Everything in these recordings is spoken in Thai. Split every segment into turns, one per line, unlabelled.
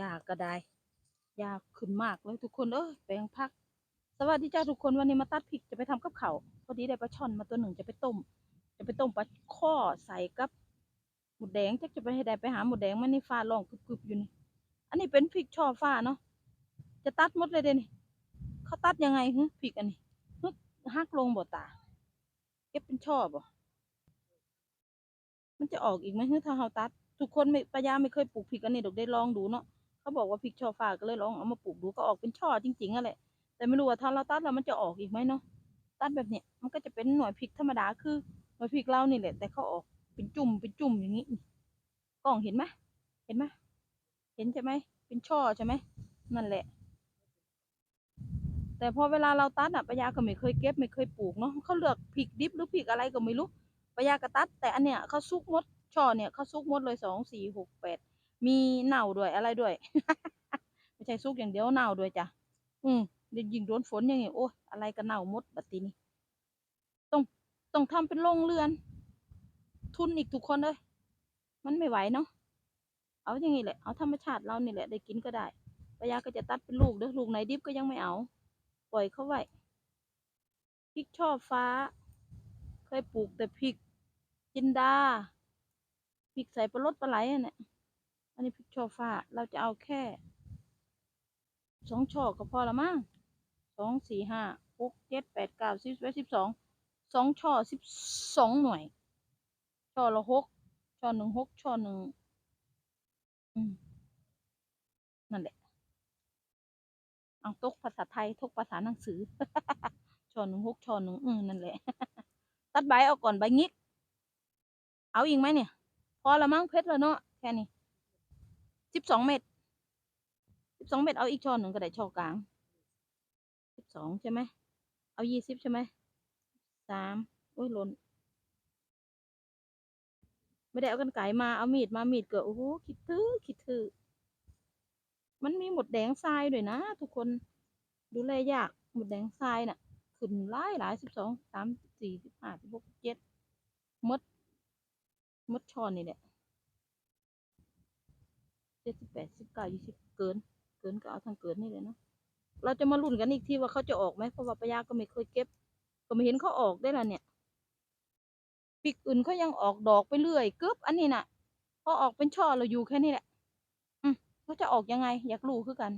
ยากก็ได้ยากขึ้นมากเลยทุกคนเอ้ยแปลงพัก สวัสดีจ้าทุกคนวันนี้มาตัดพริกจะไปทำกับเขาพอดีได้ปลาช่อนมาตัวหนึ่งจะไปต้ม จะไปต้มปลาข้อใส่กับหมูแดงจักจะไปให้ได้ไปหาหมูแดงมันนี่ฟ้าร้องกึบๆอยู่นี่อันนี้เป็นพริกช่อฟ้าเนาะจะตัดหมดเลยเดนี่เขาตัดยังไงฮึพริกอันนี้ฮึหักลงบ่ตาเก็บเป็นช่อบ่มันจะออกอีกไหมฮึถ้าเราตัด ทุกคนไม่ปายาไม่เคยปลูกพริกอันนี้ดอกได้ลองดูเนาะ เขาบอกว่าพริกช่อฟ้าก็เลยลองเอามาปลูกดูก็ออกเป็นช่อจริงๆอะแหละแต่ไม่รู้ว่าถ้าเราตัดแล้วมันจะออกอีกไหมเนาะตัดแบบเนี้ยมันก็จะเป็นหน่วยพริกธรรมดาคือหน่วยพริกเรานี่แหละ แต่เขาออกเป็นจุ่มเป็นจุ่มอย่างนี้กล้องเห็นไหมเห็นไหมเห็นใช่ไหมเป็นช่อใช่ไหมนั่นแหละ แต่พอเวลาเราตัดอะปยาก็ไม่เคยเก็บไม่เคยปลูกเนาะเขาเลือกพริกดิบหรือพริกอะไรก็ไม่รู้ปยาก็ตัด แต่อันเนี้ยเขาซุกมดช่อเนี่ยเขาซุกมดเลยสองสี่หกแปด มีเน่าด้วยอะไรด้วย ไม่ใช่ซุกอย่างเดียวเน่าด้วยจ้ะอืมเดี๋ยวยิงโดนฝนอย่างงี้โอ้อะไรก็เน่าหมดบัดทีนี้ต้องต้องทำเป็นโรงเรือน ทุนอีกทุกคนเลยมันไม่ไหวเนาะเอาอย่างงี้แหละเอาธรรมชาติเรานี่แหละได้กินก็ได้ปยาก็จะตัดเป็นลูกเด้อลูกไหนดิบก็ยังไม่เอา ปล่อยเขาไว้พริกช่อฟ้า เคยปลูกแต่พริกจินดาพริกใส่ปลาลดปลาไหลอันเนี่ย อันนี้พริกช่อฟ้า เราจะเอาแค่สองช่อก็พอละมั้งสองสี่ห้าหกเจ็ดแปดเก้าสิบสิบเอ็ดสิบสองสองช่อสิบสองหน่วย ช่อละหกช่อหนึ่งหกช่อหนึ่งนั่นแหละเอาตกภาษาไทยทกภาษาหนังสือช่อหนึ่งหกช่อหนึ่งอืมนั่นแหละ ตัดใบเอาก่อนใบงิก เอาอีกไหมเนี่ย พอละมั้งเพชรแล้วเนาะแค่นี้ สิบสองเม็ดสิบสองเม็ดเอาอีกช่อหนึ่งก็ได้ช่อกลางสิบสองใช่ไหมเอายี่สิบใช่ไหมสามโอ้ยหล่นไม่ได้เอากันไก่มาเอามีดมามีดเกิดโอ้โหคิดถือคิดถือมันมีหมดแดงทรายด้วยนะ ทุกคนดูแลยากหมดแดงทรายน่ะขึ้นหลายหลายสิบสองสามสี่สิบห้าสิบหกเจ็ดมดมดช่อนี่แหละ จ็ดสิบแปดสิบเก้ายี่สิบเกิน เกินก็เอาทางเกินนี่เลยเนาะเราจะมาลุ้นกันอีกทีว่าเขาจะออกไหมเพราะว่าปยาก็ไม่เคยเก็บ ก็ไม่เห็นเขาออกได้ละเนี่ยปีกอื่นเขายังออกดอกไปเรื่อยเกึบอันนี้น่ะพอออกเป็นช่อเราอยู่แค่นี้แหละ อืมเขาจะออกยังไง อยากรู้คือกัน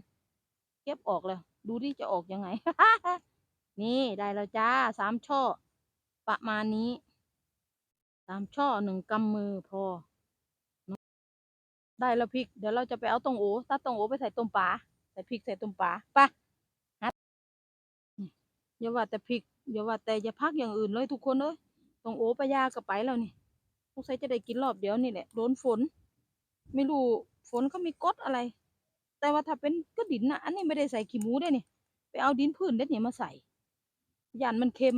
เก็บออกแล้ว ดูดิจะออกยังไง นี่ได้แล้วจ้าสามช่อ ประมาณนี้สามช่อหนึ่งกำมือพอ ได้แล้วพริก เดี๋ยวเราจะไปเอาตรงโอตัดตรงโอไปใส่ต้มปลาใส่พริกใส่ต้มปลาไปฮัดนี่อย่าว่าแต่พริกอย่าว่าแต่อย่าพักอย่างอื่นเลยทุกคนเอ้ยตรงโอปลายาก็ไปแล้วนี่สงสัยจะได้กินรอบเดียวนี่แหละโดนฝน ไม่รู้ฝนเขามีกฎอะไร แต่ว่าถ้าเป็นก็ดินนะอันนี้ไม่ได้ใส่ขี้หมูได้นี่ไปเอาดินพื้นเด็ดเนี่ยมาใส่ยันมันเค็ม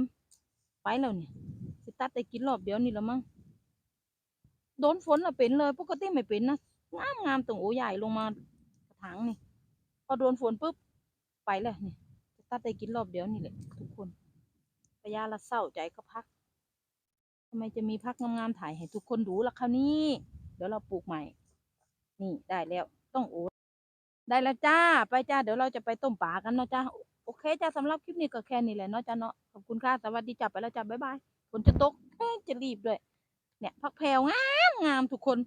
ไปแล้วเนี่ยสิตัดได้กินรอบเดียวนี่แล้วมั้งโดนฝนละเป็นเลยปกติไม่เป็นนะ งามงามตรงโอใหญ่ลงมากระถางนี่ พอโดนฝนปุ๊บไปเลยนี่ตัดได้กินรอบเดียวนี่แหละทุกคนระยะละเศร้าใจก็พักทำไมจะมีพักงามๆถ่ายให้ทุกคนดูล่ะคราวนี้ เดี๋ยวเราปลูกใหม่ นี่ได้แล้วต้องโอได้แล้วจ้า ไปจ้า เดี๋ยวเราจะไปต้มปลากันเนาะจ้า โอเคจ้าสำหรับคลิปนี้ก็แค่นี้แหละเนาะจ้าเนาะ ขอบคุณค่ะ สวัสดีจ้าไปแล้วจ้าบ๊ายบาย ฝนจะตกจะรีบด้วย เนี่ยพักแพรวงามงามทุกคน